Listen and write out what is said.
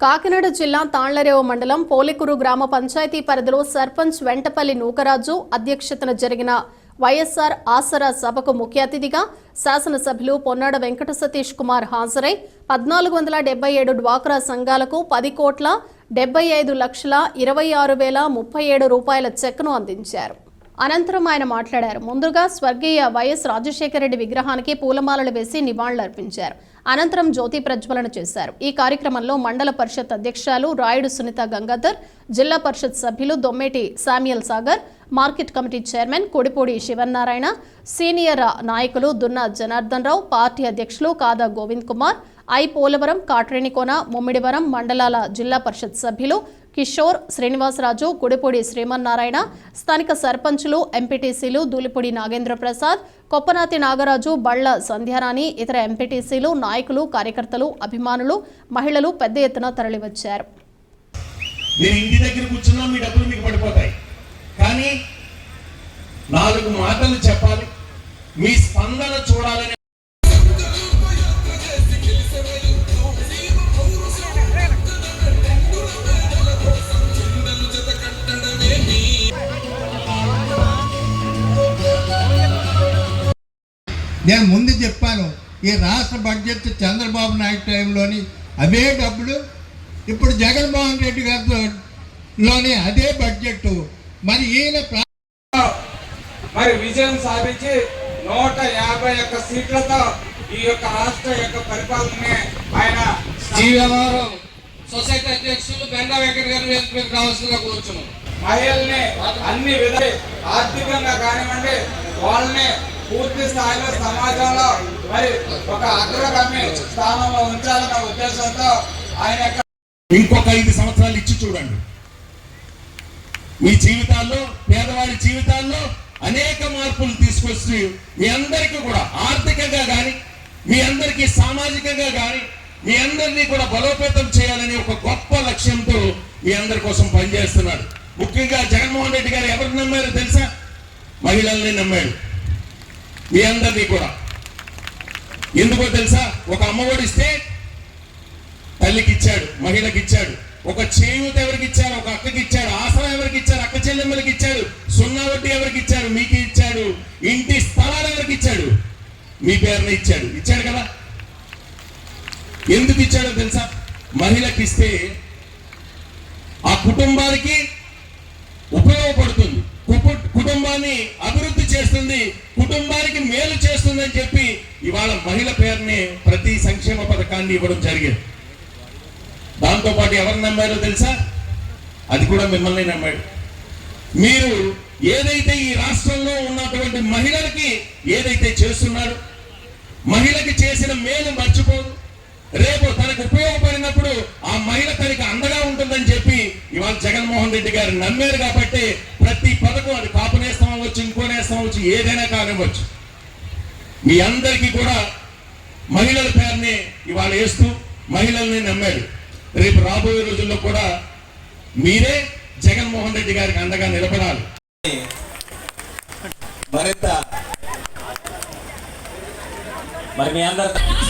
కాకినాడ జిల్లా తాళ్ళరేవు మండలం పోలికురు గ్రామ పంచాయతీ పరిధిలో సర్పంచ్ వెంటపల్లి నూకరాజు అధ్యక్షతన జరిగిన వైఎస్ఆర్ ఆసరా సభకు ముఖ్య అతిథిగా శాసనసభ్యులు పొన్నాడ వెంకట సతీష్ కుమార్ హాజరై పద్నాలుగు వందల డెబ్బై ఏడు డ్వాక్రా సంఘాలకు పది కోట్ల డెబ్బై ఐదు లక్షల ఇరవై ఆరు వేల ముప్పై ఏడు రూపాయల చెక్ను అందించారు. అనంతరం ఆయన మాట్లాడారు. ముందుగా స్వర్గీయ వైఎస్ రాజశేఖర రెడ్డి విగ్రహానికి పూలమాలలు వేసి నివాళులర్పించారు. అనంతరం జ్యోతి ప్రజ్వలన చేశారు. ఈ కార్యక్రమంలో మండల పరిషత్ అధ్యక్షాలు రాయుడు సునీత గంగాధర్ జిల్లా పరిషత్ సభ్యులు Dommeti Samuel Sagar market committee chairman Kodipudi Sivannarayana senior నాయకులు దున్న జనార్దన్ రావు పార్టీ అధ్యక్షులు కాదా గోవింద్ కుమార్ ఐ పోలవరం కాట్రేనికోన ముమ్మిడివరం మండలాల జిల్లా పరిషత్ సభ్యులు కిషోర్ శ్రీనివాసరాజు గుడిపూడి శ్రీమన్నారాయణ స్థానిక సర్పంచులు ఎంపీటీసీలు దూలిపూడి నాగేంద్ర ప్రసాద్ కొప్పనాతి నాగరాజు బళ్ళ సంధ్యారాణి ఇతర ఎంపీటీసీలు నాయకులు కార్యకర్తలు అభిమానులు మహిళలు పెద్ద ఎత్తున తరలివచ్చారు. మీరు ఇంటి దగ్గర కూర్చున్నా మీ డబ్బులు మీకు పడిపోతాయి. కానీ నాలుగు మాటలు చెప్పాలి. మీ స్పందన చూడాలని నేను ముందు చెప్పాను ఈ రాష్ట్ర బడ్జెట్ చంద్రబాబు నాయుడు టైంలోని అవే డబ్బులు ఇప్పుడు జగన్మోహన్ రెడ్డి గారితో లోని అదే బడ్జెట్ మరి ఈయన మరి విజయం సాధించి నూట యాభై ఒక్క సీట్లతో ఈ యొక్క రాష్ట్ర యొక్క పరిపాలనని ఆయన జీవవారం సొసైటీ అధ్యక్షులు బెండా వెంకట గారి మీద రావాల్సిందిగా కోరుచున్నాం. మహిళల్ని అన్ని విధాలు ఆర్థికంగా కానివ్వండి వాళ్ళని పూర్తి స్థాయిలో సమాజంలో మరి ఒక అగ్రగమ్య స్థానంలో ఉంచాలన్న ఉద్దేశంతో ఆయన ఇంకొక ఐదు సంవత్సరాలు ఇచ్చి చూడండి. మీ జీవితాల్లో పేదవారి జీవితాల్లో అనేక మార్పులు తీసుకొచ్చి మీ అందరికీ కూడా ఆర్థికంగా కానీ మీ అందరికీ సామాజికంగా కానీ మీ అందరినీ కూడా బలోపేతం చేయాలని ఒక గొప్ప లక్ష్యంతో మీ అందరి కోసం పనిచేస్తున్నాడు ముఖ్యంగా జగన్మోహన్ రెడ్డి గారు ఎవరు నమ్మారో తెలుసా? మహిళల్ని నమ్మాడు మీ అందరినీ కూడా. ఎందుకో తెలుసా? ఒక అమ్మఒడి ఇస్తే తల్లికి ఇచ్చాడు మహిళకి ఇచ్చాడు. ఒక చేయూత ఎవరికి ఇచ్చారు ఒక అక్కకి ఇచ్చాడు. ఆసరా ఎవరికి ఇచ్చారు అక్క చెల్లెమ్మలకి ఇచ్చాడు. సున్నా వడ్డీ ఎవరికి ఇచ్చాడు? మీకు ఇచ్చాడు. ఇంటి స్థలాలు ఎవరికి ఇచ్చాడు? మీ పేరున ఇచ్చాడు. ఇచ్చాడు కదా? ఎందుకు ఇచ్చాడో తెలుసా? మహిళకి ఇస్తే ఆ కుటుంబానికి ఉపయోగపడుతుంది. కుటుంబాన్ని చేస్తుంది కుటుంబానికి మేలు చేస్తుందని చెప్పి ఇవాళ మహిళ పేరుని ప్రతి సంక్షేమ పథకాన్ని ఇవ్వడం జరిగింది. దాంతో పాటు ఎవరు నమ్మారో తెలుసా? అది కూడా మిమ్మల్ని నమ్మాడు. మీరు ఏదైతే ఈ రాష్ట్రంలో ఉన్నటువంటి మహిళలకి ఏదైతే చేస్తున్నారు మహిళకి చేసిన మేలు మర్చిపోదు. రేపు తనకు ఉపయోగపడినప్పుడు ఆ మహిళ తనకి అండగా ఉంటుందని చెప్పి ఇవాళ జగన్మోహన్ రెడ్డి గారు నమ్మారు కాబట్టి ప్రతి పథకం అది నేస్తం ఏదైనా కానివ్వచ్చు. మీ అందరికీ కూడా మహిళల పేరుని ఇవాళ వేస్తూ మహిళల్ని నమ్మారు రేపు రాబోయే రోజుల్లో కూడా మీరే జగన్మోహన్ రెడ్డి గారికి అండగా నిలబడాలి. మరింత. మరి మీ అందరి